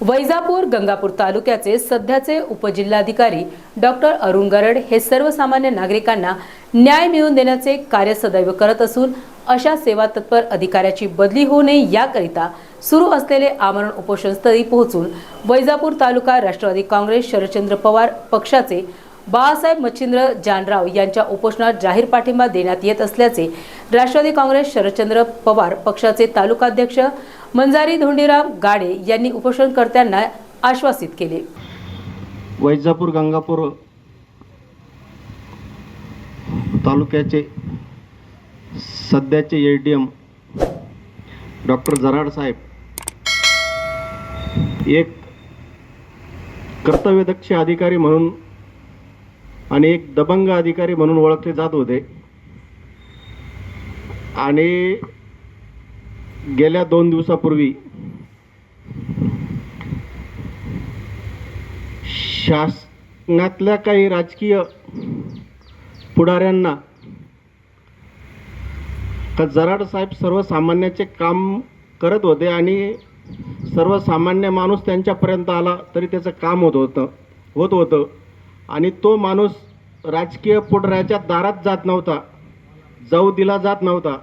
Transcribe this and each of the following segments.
वैजापूर गंगापूर तालुक्याचे सध्याचे उपजिल्हाधिकारी डॉक्टर अरुण गरड हे सर्वसामान्य नागरिकांना न्याय मिळवून देण्याचे कार्य सदैव करत असून अशा सेवा तत्पर अधिकाऱ्याची बदली होऊ नये याकरिता सुरू असलेले आमरण उपोषणस्थळी पोहोचून वैजापूर तालुका राष्ट्रवादी काँग्रेस शरदचंद्र पवार पक्षाचे बाळासाहेब मच्छिंद्र जानराव यांच्या उपोषणात जाहीर पाठिंबा देण्यात येत असल्याचे राष्ट्रवादी काँग्रेस शरदचंद्र पवार पक्षाचे तालुकाध्यक्ष मंजारी धोंडीराम गाडे यांनी उपोषणकर्त्यांना आश्वासित केले. वैजापूर गंगापूर तालुक्याचे सध्याचे A D M doctor Jarad साहेब एक कर्तव्यदक्ष अधिकारी म्हणून आणि एक दबंग अधिकारी म्हणून ओळखले जात होते. आणि गेल्या दोन दिवसापूर्वी शासनातल्या काही राजकीय पुढाऱ्यांना का जराड साहेब सर्वसामान्याचे काम करत होते आणि सर्वसामान्य माणूस त्यांच्यापर्यंत आला तरी त्याचं काम होत होतं होत होतं. आणि तो माणूस राजकीय पुढाऱ्याच्या दारात जात नव्हता जाऊ दिला जात नव्हता.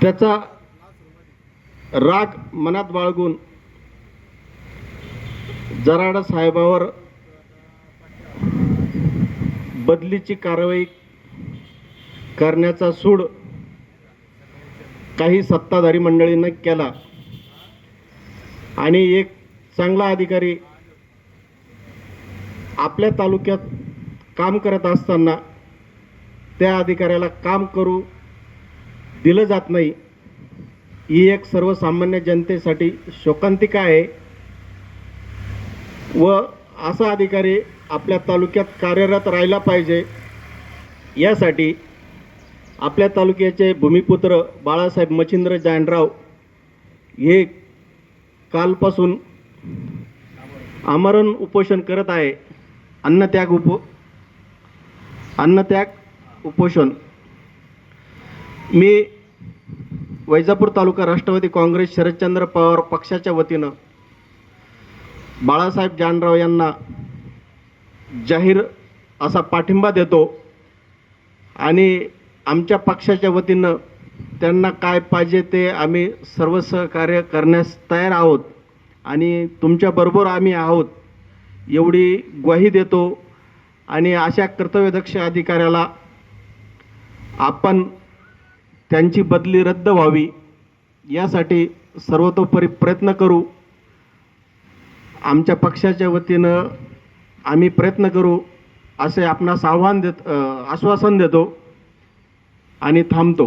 त्याचा राग मनात बाळगून जराड साहेबावर बदलीची कारवाई करण्याचा सूड काही सत्ताधारी मंडळींना केला. आणि एक चांगला अधिकारी आपल्या तालुक्यात काम करत असताना त्या अधिकाऱ्याला काम करू दिलं जात नाही. ही एक सर्वसामान्य जनतेसाठी शोकांतिका आहे. व असा अधिकारी आपल्या तालुक्यात कार्यरत राहिला पाहिजे. यासाठी आपल्या तालुक्याचे भूमिपुत्र बाळासाहेब मच्छिंद्र जानराव हे कालपासून आमरण उपोषण करत आहे. अन्नत्याग उप अन्नत्याग उपोषण. मी वैजापूर तालुका राष्ट्रवादी काँग्रेस शरदचंद्र पवार पक्षाच्या वतीनं बाळासाहेब जानराव यांना जाहीर असा पाठिंबा देतो आणि आमच्या पक्षाच्या वतीनं त्यांना काय पाहिजे ते आम्ही सर्व सहकार्य करण्यास तयार आहोत आणि तुमच्याबरोबर आम्ही आहोत एवढी ग्वाही देतो. आणि अशा कर्तव्यदक्ष अधिकाऱ्याला आपण त्यांची बदली रद्द व्हावी यासाठी सर्वतोपरी प्रयत्न करू. आमच्या पक्षाच्या वतीनं आम्ही प्रयत्न करू असे आपणास आव्हान देत आश्वासन देतो आणि थांबतो.